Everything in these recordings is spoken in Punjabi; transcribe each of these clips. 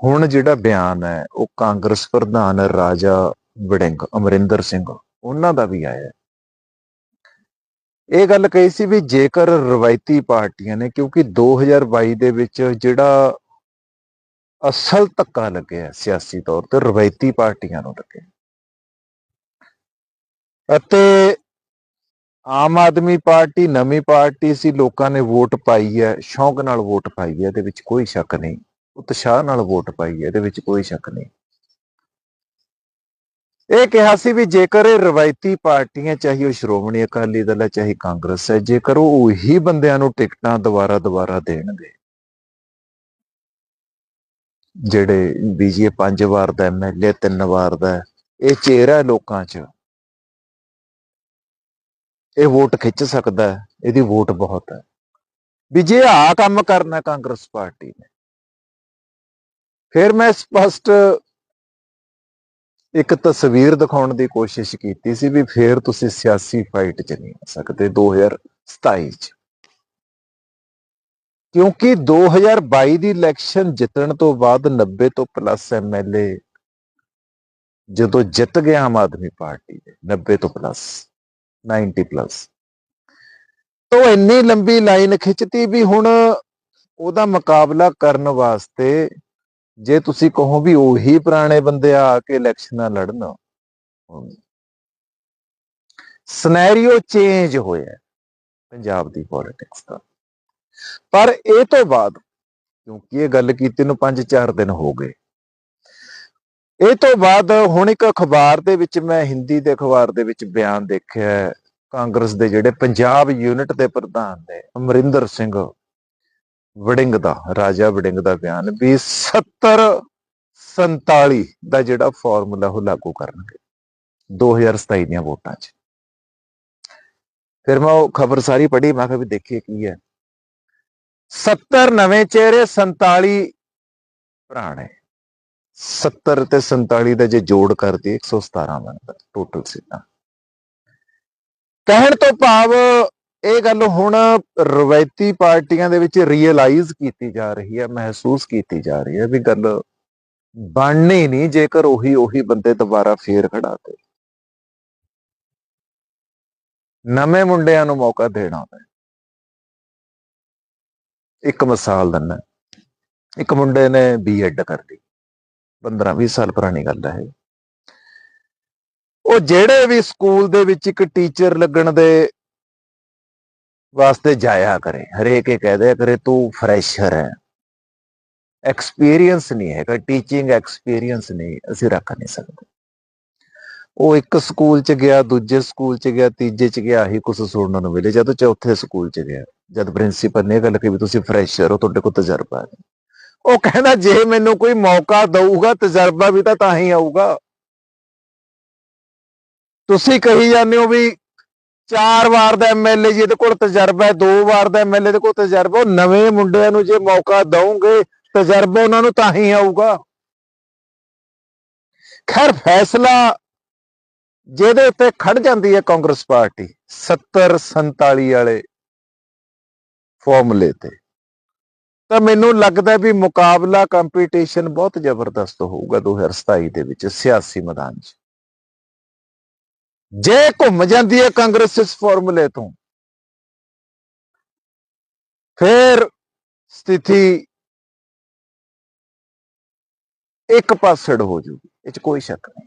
ਹੁਣ ਜਿਹੜਾ ਬਿਆਨ ਹੈ, ਉਹ ਕਾਂਗਰਸ ਪ੍ਰਧਾਨ ਰਾਜਾ ਵੜਿੰਗ, ਅਮਰਿੰਦਰ ਸਿੰਘ, ਉਹਨਾਂ ਦਾ ਵੀ ਆਇਆ ਇਹ ਗੱਲ ਕਹੀ ਸੀ ਵੀ ਜੇਕਰ ਰਵਾਇਤੀ ਪਾਰਟੀਆਂ ਨੇ, ਕਿਉਂਕਿ 2022 ਦੇ ਵਿੱਚ ਜਿਹੜਾ ਅਸਲ ਧੱਕਾ ਲੱਗਿਆ ਸਿਆਸੀ ਤੌਰ ਤੇ, ਰਵਾਇਤੀ ਪਾਰਟੀਆਂ ਨੂੰ ਲੱਗਿਆ ਅਤੇ ਆਮ ਆਦਮੀ ਪਾਰਟੀ, ਨਵੀਂ ਪਾਰਟੀ ਸੀ, ਲੋਕਾਂ ਨੇ ਵੋਟ ਪਾਈ ਹੈ, ਸ਼ੌਂਕ ਨਾਲ ਵੋਟ ਪਾਈ ਹੈ, ਇਹਦੇ ਵਿੱਚ ਕੋਈ ਸ਼ੱਕ ਨਹੀਂ। ਉਤਸ਼ਾਹ ਨਾਲ ਵੋਟ ਪਾਈ ਇਹਦੇ ਵਿੱਚ ਕੋਈ ਸ਼ੱਕ ਨਹੀਂ। ਇਹ ਕਿਹਾ ਸੀ ਵੀ ਜੇਕਰ ਇਹ ਰਵਾਇਤੀ ਪਾਰਟੀਆਂ, ਚਾਹੇ ਉਹ ਸ਼੍ਰੋਮਣੀ ਅਕਾਲੀ ਦਲ ਹੈ, ਚਾਹੇ ਕਾਂਗਰਸ ਹੈ, ਜੇਕਰ ਉਹ ਉਹੀ ਬੰਦਿਆਂ ਨੂੰ ਟਿਕਟਾਂ ਦੁਬਾਰਾ ਦੁਬਾਰਾ ਦੇਣਗੇ, ਜਿਹੜੇ ਬੀਜੇ ਪੰਜ ਵਾਰ ਦਾ ਐਮਐਲਏ ਤਿੰਨ ਵਾਰ ਦਾ, ਇਹ ਚਿਹਰਾ ਲੋਕਾਂ 'ਚ। ਇਹ ਵੋਟ ਖਿੱਚ ਸਕਦਾ ਇਹਦੀ ਵੋਟ ਬਹੁਤ ਹੈ। ਵੀ ਜੇ ਆ ਕੰਮ ਕਰਨਾ ਕਾਂਗਰਸ ਪਾਰਟੀ ਨੇ ਫਿਰ ਮੈਂ ਸਪਸ਼ਟ ਇੱਕ ਤਸਵੀਰ ਦਿਖਾਉਣ ਦੀ ਕੋਸ਼ਿਸ਼ ਕੀਤੀ ਸੀ ਵੀ ਫਿਰ ਤੁਸੀਂ ਸਿਆਸੀ ਫਾਈਟ 'ਚ ਨਹੀਂ ਆ ਸਕਦੇ 2027 'ਚ। ਕਿਉਂਕਿ 2022 ਦੀ ਇਲੈਕਸ਼ਨ ਜਿੱਤਣ ਤੋਂ ਬਾਅਦ 90 ਤੋਂ ਪਲੱਸ ਐਮਐਲਏ ਜਦੋਂ ਜਿੱਤ ਗਿਆ ਆਮ ਆਦਮੀ ਪਾਰਟੀ ਦੇ 90 ਤੋਂ ਪਲੱਸ 90 ਪਲੱਸ ਤੋਂ ਇੰਨੀ ਲੰਬੀ ਲਾਈਨ ਖਿੱਚਤੀ ਵੀ ਹੁਣ ਉਹਦਾ ਮੁਕਾਬਲਾ ਕਰਨ ਵਾਸਤੇ ਜੇ ਤੁਸੀਂ ਕਹੋ ਵੀ ਉਹੀ ਪੁਰਾਣੇ ਬੰਦੇ ਆ ਕੇ ਇਲੈਕਸ਼ਨਾਂ ਲੜਨ। ਸਿਨੈਰੀਓ ਚੇਂਜ ਹੋਇਆ ਪੰਜਾਬ ਦੀ ਪੋਲਿਟਿਕਸ ਦਾ। ਪਰ ਇਹ ਤੋਂ ਬਾਅਦ, ਕਿਉਂਕਿ ਇਹ ਗੱਲ ਕੀਤੀ ਨੂੰ 5-4 ਦਿਨ ਹੋ ਗਏ, ਇਹ ਤੋਂ ਬਾਅਦ ਹੁਣ ਇੱਕ ਅਖਬਾਰ ਦੇ ਵਿੱਚ ਮੈਂ ਹਿੰਦੀ ਦੇ ਅਖਬਾਰ ਦੇ ਵਿੱਚ ਬਿਆਨ ਦੇਖਿਆ ਕਾਂਗਰਸ ਦੇ ਜਿਹੜੇ ਪੰਜਾਬ ਯੂਨਿਟ ਦੇ ਪ੍ਰਧਾਨ ਨੇ, ਅਮਰਿੰਦਰ ਸਿੰਘ ਵੜਿੰਗ ਦਾ, ਰਾਜਾ ਵੜਿੰਗ ਦਾ ਬਿਆਨ ਵੀ 70 47 ਦਾ ਜਿਹੜਾ ਫਾਰਮੂਲਾ ਉਹ ਲਾਗੂ ਕਰਨਗੇ 2027 ਦੀਆਂ ਵੋਟਾਂ 'ਚ। ਫਿਰ ਮੈਂ ਉਹ ਖਬਰ ਸਾਰੀ ਪੜ੍ਹੀ, ਮੈਂ ਕਿਹਾ ਵੀ ਦੇਖੀਏ ਕੀ ਹੈ। 70 ਨਵੇਂ ਚਿਹਰੇ 47 ਪੁਰਾਣੇ। 70 ਤੇ 47 ਦਾ ਜੇ ਜੋੜ ਕਰਦੀ 117 ਬਣਦਾ ਟੋਟਲ ਸੀਟਾਂ ਕਹਿਣ ਤੋਂ ਭਾਵ ਇਹ ਗੱਲ ਹੁਣ ਰਵਾਇਤੀ ਪਾਰਟੀਆਂ ਦੇ ਵਿੱਚ ਰੀਅਲਾਈਜ਼ ਕੀਤੀ ਜਾ ਰਹੀ ਹੈ, ਮਹਿਸੂਸ ਕੀਤੀ ਜਾ ਰਹੀ ਹੈ ਵੀ ਗੱਲ ਬਣਨੀ ਨਹੀਂ, ਜੇਕਰ ਉਹੀ ਉਹੀ ਬੰਦੇ ਦੁਬਾਰਾ ਫੇਰ ਖੜਾ ਨਵੇਂ ਮੁੰਡਿਆਂ ਨੂੰ ਮੌਕਾ ਦੇਣਾ ਹੈ ਇੱਕ ਮਿਸਾਲ ਦਿੰਦਾ। ਇੱਕ ਮੁੰਡੇ ਨੇ ਬੀਐਡ ਕਰ ਲਈ। 15 20 ਸਾਲ ਪੁਰਾਣੀ ਗੱਲ ਹੈ ਇਹ। ਉਹ ਜਿਹੜੇ ਵੀ ਸਕੂਲ ਦੇ ਵਿੱਚ ਇੱਕ ਟੀਚਰ ਲੱਗਣ ਦੇ ਵਾਸਤੇ ਜਾਇਆ ਕਰੇ। ਹਰੇਕ ਇਹ ਕਹਦੇ ਕਰੇ ਤੂੰ ਫਰੈਸ਼ਰ ਹੈ। ਐਕਸਪੀਰੀਅੰਸ ਨਹੀਂ ਹੈਗਾ ਟੀਚਿੰਗ ਐਕਸਪੀਰੀਅੰਸ ਨਹੀਂ, ਅਸੀਂ ਰੱਖ ਨਹੀਂ ਸਕਦੇ। ਉਹ ਇੱਕ ਸਕੂਲ ਚ ਗਿਆ, ਦੂਜੇ ਸਕੂਲ ਚ ਗਿਆ, ਤੀਜੇ ਚ ਗਿਆ ਹੀ ਕੁਝ ਸੁਣਨ ਨੂੰ ਮਿਲੇ, ਜਦੋਂ ਚੌਥੇ ਸਕੂਲ ਚ ਗਿਆ। ਜਦ ਪ੍ਰਿੰਸੀਪਲ ਨੇ ਇਹ ਗੱਲ ਕਹੀ ਵੀ ਤੁਸੀਂ ਫਰੈਸ਼ਰ ਹੋ, ਤੁਹਾਡੇ ਕੋਲ ਤਜਰਬਾ ਨਹੀਂ। ਉਹ ਕਹਿੰਦਾ, ਜੇ ਮੈਨੂੰ ਕੋਈ ਮੌਕਾ ਦਊਗਾ, ਤਜਰਬਾ ਵੀ ਤਾਂ ਤਾਂ ਹੀ ਆਊਗਾ। ਤੁਸੀਂ ਕਹੀ ਜਾਂਦੇ ਹੋ ਵੀ ਚਾਰ ਵਾਰ ਦਾ ਐਮਐਲਏ ਇਹਦੇ ਕੋਲ ਤਜਰਬਾ ਹੈ, ਦੋ ਵਾਰ ਦਾ ਐਮਐਲਏ ਦੇ ਕੋਲ ਤਜਰਬਾ ਉਹ ਨਵੇਂ ਮੁੰਡਿਆਂ ਨੂੰ ਜੇ ਮੌਕਾ ਦਵੋਗੇ ਤਜਰਬਾ ਉਹਨਾਂ ਨੂੰ ਤਾਂ ਹੀ ਆਊਗਾ। ਖੈਰ, ਫੈਸਲਾ ਜਿਹਦੇ ਉੱਤੇ ਖੜ ਜਾਂਦੀ ਹੈ ਕਾਂਗਰਸ ਪਾਰਟੀ 70 47 ਵਾਲੇ ਫਾਰਮੂਲੇ ਤੇ। ਤਾਂ ਮੈਨੂੰ ਲੱਗਦਾ ਵੀ ਮੁਕਾਬਲਾ ਕੰਪੀਟੀਸ਼ਨ ਬਹੁਤ ਜ਼ਬਰਦਸਤ ਹੋਊਗਾ 2027 ਦੇ ਵਿੱਚ ਸਿਆਸੀ ਮੈਦਾਨ 'ਚ। ਜੇ ਘੁੰਮ ਜਾਂਦੀ ਹੈ ਕਾਂਗਰਸ ਇਸ ਫਾਰਮੂਲੇ ਤੋਂ, ਫਿਰ ਸਥਿਤੀ ਇੱਕ ਪਾਸੜ ਹੋ ਜੂਗੀ, ਇਹ 'ਚ ਕੋਈ ਸ਼ੱਕ ਨਹੀਂ।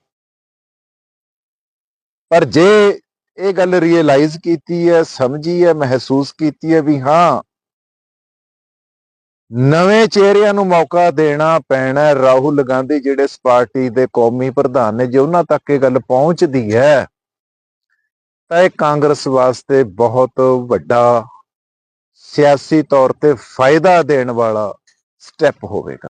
ਪਰ ਜੇ ਇਹ ਗੱਲ ਰੀਅਲਾਈਜ਼ ਕੀਤੀ ਹੈ, ਸਮਝੀ ਹੈ, ਮਹਿਸੂਸ ਕੀਤੀ ਹੈ ਵੀ ਹਾਂ, ਨਵੇਂ ਚਿਹਰਿਆਂ ਨੂੰ ਮੌਕਾ ਦੇਣਾ ਪੈਣਾ ਰਾਹੁਲ ਗਾਂਧੀ ਜਿਹੜੇ ਇਸ ਪਾਰਟੀ ਦੇ ਕੌਮੀ ਪ੍ਰਧਾਨ ਨੇ, ਜੇ ਉਹਨਾਂ ਤੱਕ ਇਹ ਗੱਲ ਪਹੁੰਚਦੀ ਹੈ ਤਾਂ ਇਹ ਕਾਂਗਰਸ ਵਾਸਤੇ ਬਹੁਤ ਵੱਡਾ ਸਿਆਸੀ ਤੌਰ ਤੇ ਫਾਇਦਾ ਦੇਣ ਵਾਲਾ ਸਟੈਪ ਹੋਵੇਗਾ।